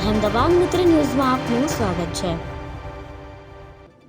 અહેમદાબાદ મિત્ર ન્યૂઝમાં આપનું સ્વાગત છે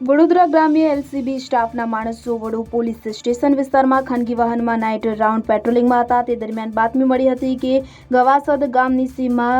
વડોદરા ગ્રામ્ય એલસીબી સ્ટાફના માણસો વડો પોલીસ સ્ટેશન વિસ્તારમાં ખાનગી વાહનમાં નાઇટ રાઉન્ડ પેટ્રોલિંગમાં હતા તે દરમિયાન બાતમી મળી હતી કે ગવાસદ ગામની સીમા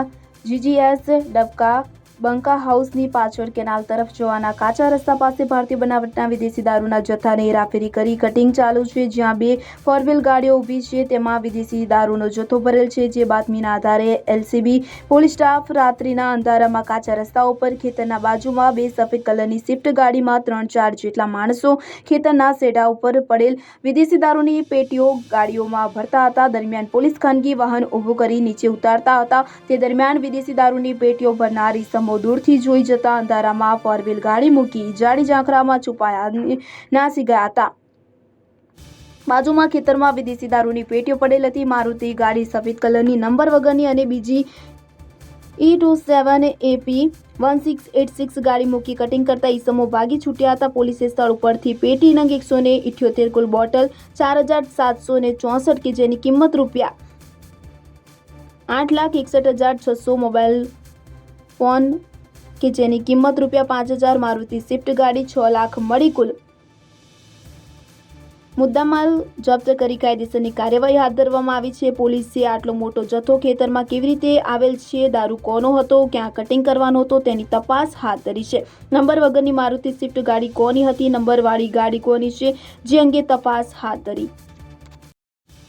જીજીએસ ડબકા બંકા હાઉસની પાછળ કેનાલ તરફ જવાના કાચા રસ્તા પાસે ભારતીય બનાવટના વિદેશી દારૂના જથ્થાને હેરાફેરી કરી કટિંગ ચાલુ છે, જ્યાં બે ફોર વ્હીલ ગાડીઓ ઊભી છે. તેમાં વિદેશી દારૂનો જથ્થો ભરેલ છે, જે બાતમીના આધારે એલસીબી પોલીસ સ્ટાફ રાત્રિના અંધારામાં કાચા રસ્તા ઉપર ખેતરના બાજુમાં બે સફેદ કલરની સ્વિફ્ટ ગાડીમાં ત્રણ ચાર જેટલા માણસો ખેતરના સેડા ઉપર પડેલ વિદેશી દારૂની પેટીઓ ગાડીઓમાં ભરતા હતા. દરમિયાન પોલીસ ખાનગી વાહન ઊભું કરી નીચે ઉતારતા હતા. તે દરમિયાન વિદેશી દારૂની પેટીઓ ભરનાર ઇસમો દૂરથી જોઈ જતા અંધારામાં ફોર વ્હીલ ગાડી મૂકી જાડી ઝાંખરામાં છુપાયા નાસી ગયા હતા. બાજુમાં ખેતરમાં વિદેશી દારૂની પેટીઓ પડેલ હતી. મારુતિ ગાડી સફેદ કલરની, નંબર વગરની અને બીજી E two seven AP one six eight six ગાડી મૂકી કટિંગ કરતા ઈસમો ભાગી છૂટ્યા હતા. પોલીસે સ્થળ ઉપરથી પેટી નંગ એકસો ને ઇઠ્યોતેર કુલ બોટલ ચાર હજાર સાતસો ને ચોસઠ કે જેની કિંમત રૂપિયા આઠ લાખ એકસઠ હજાર છસો મોબાઈલ ફોન કે જેની કિંમત રૂપિયા પાંચ હજાર મારુતિ સ્વિફ્ટ ગાડી છ લાખ મળી કુલ. મુદ્દામાલ જપ્ત કરી કાયદેસરની કાર્યવાહી હાથ ધરવામાં આવી છે. પોલીસે આટલો મોટો જથ્થો ખેતરમાં કેવી રીતે આવેલ છે? દારૂ કોનો હતો? ક્યાં કટિંગ કરવાનો હતો? તેની તપાસ હાથ ધરી છે. નંબર વગરની મારુતિ સ્વિફ્ટ ગાડી કોની હતી? નંબરવાળી ગાડી કોની છે? જે અંગે તપાસ હાથ ધરી.